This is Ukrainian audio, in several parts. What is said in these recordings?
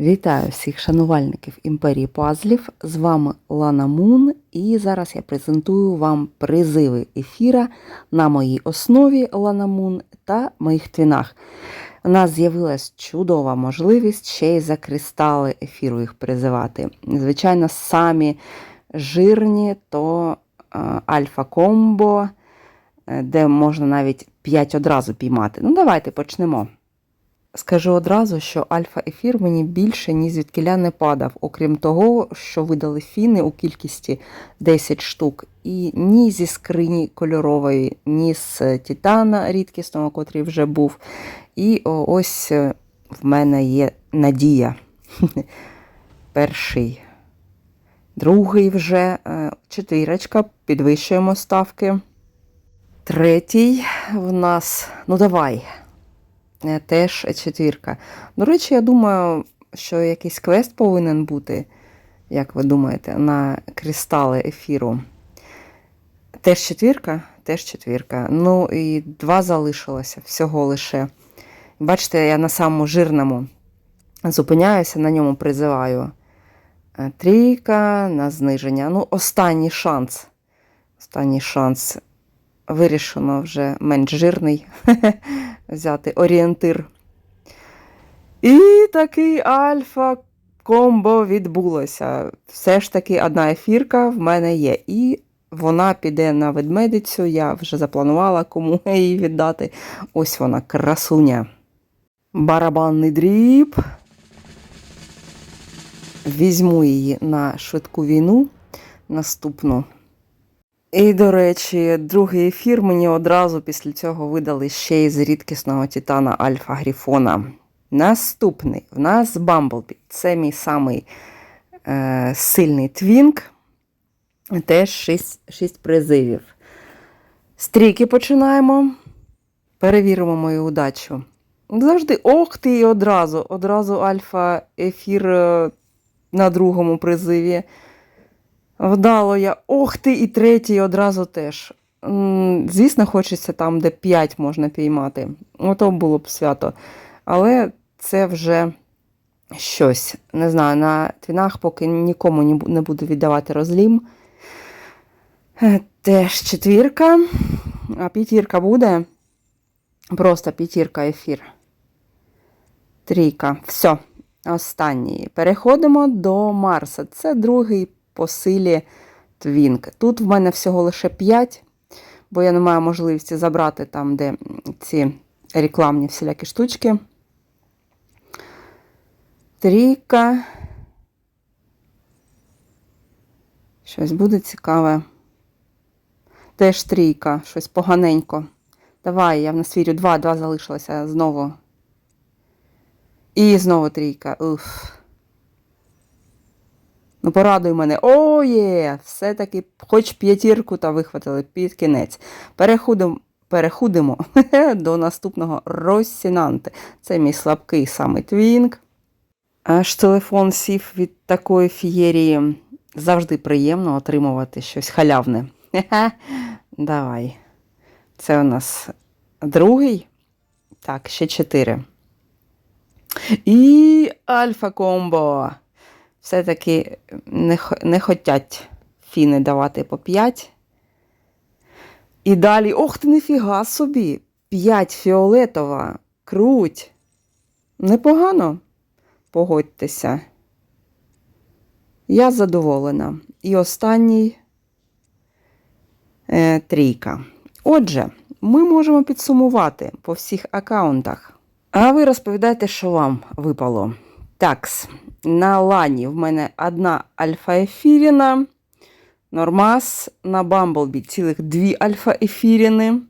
Вітаю всіх шанувальників імперії пазлів. З вами Лана Мун, і зараз я презентую вам призиви ефіра на моїй основі Лана Мун та моїх твінах. У нас з'явилась чудова можливість ще й за кристали ефіру їх призивати. Звичайно, самі жирні то е, альфа-комбо, е, де можна навіть 5 одразу піймати. Ну, давайте почнемо. Скажу одразу, що альфа-ефір мені більше ні звідкиля не падав, окрім того, що видали фіни у кількості 10 штук, і ні зі скрині кольорової, ні з Титана рідкісного, котрий вже був. І ось е, в мене є надія. Перший. Другий вже е, четвірочка, підвищуємо ставки. Третій в нас, ну давай. Е, Теж четвірка. До речі, я думаю, що якийсь квест повинен бути, як ви думаєте, на кристали ефіру. Теж четвірка, теж четвірка. Ну і два залишилося всього лише. Бачите, я на самому жирному зупиняюся, на ньому призиваю. Е, Трійка на зниження. Ну, останній шанс. Останній шанс. Вирішено вже менш жирний взяти орієнтир. І такий альфа комбо відбулося. Все ж таки одна ефірка в мене є. І вона піде на ведмедицю. Я вже запланувала, кому її віддати. Ось вона, красуня. Барабанний дріб. Візьму її на швидку війну наступну. І, до речі, другий ефір мені одразу після цього видали ще й з рідкісного Титана Альфа Гріфона. Наступний в нас Бамблбі. Це мій самий е, сильний твінк. Теж 6, 6 призивів. Стрійки починаємо. Перевіримо мою удачу. Завжди ох ти і одразу. Одразу альфа ефір е, на другому призиві. Вдало я. Ох ти, і третій одразу теж. Звісно, хочеться там, де 5 можна піймати. Ото було б свято. Але це вже щось. Не знаю, на твінах поки нікому не буду віддавати розлім. Е, Теж четвірка. А п'ятірка буде. Просто п'ятірка ефір. Трійка. Все. Останній. Переходимо до Марса. Це другий по силі твінк. Тут в мене всього лише 5, бо я не маю можливості забрати там, де ці рекламні всілякі штучки. Трійка. Щось буде цікаве. Теж трійка, щось поганенько. Давай, я в нас вірю. Два, два залишилося знову. І знову трійка. Уф. Ну, порадуй мене. О, є! Все-таки хоч п'ятірку та вихватили під кінець. Переходимо, переходимо до наступного Росінанти. Це мій слабкий саме твінк. Аж телефон сів від такої фієрії. Завжди приємно отримувати щось халявне. Давай. Це у нас другий. Так, ще чотири. І альфа комбо. Все-таки не, не хотять фіни давати по 5. І далі, ох ти, ніфіга собі! 5 фіолетова. Круть. Непогано. Погодьтеся. Я задоволена. І останній е, трійка. Отже, ми можемо підсумувати по всіх аккаунтах. А ви розповідайте, що вам випало. Такс. На лані в мене одна альфа-ефіріна. Нормас. На Бамблбі цілих дві альфа-ефіріни.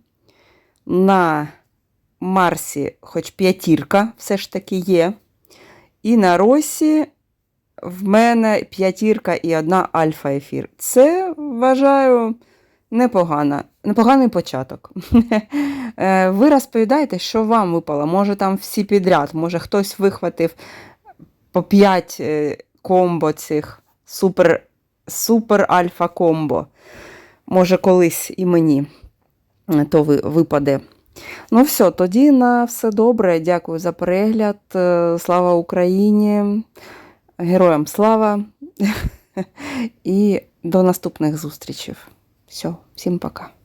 На Марсі, хоч п'ятірка, все ж таки є. І на Росі в мене п'ятірка і одна альфа-ефір. Це вважаю непогано. Непоганий початок. Е, Ви розповідаєте, що вам випало? Може, там всі підряд, може хтось вихватив по 5 комбо цих супер, супер альфа комбо. Може, колись і мені е, то випаде. Ну, все, тоді на все добре. Дякую за перегляд. Е, Слава Україні! Героям слава! І до наступних зустрічей. Все, всім пока.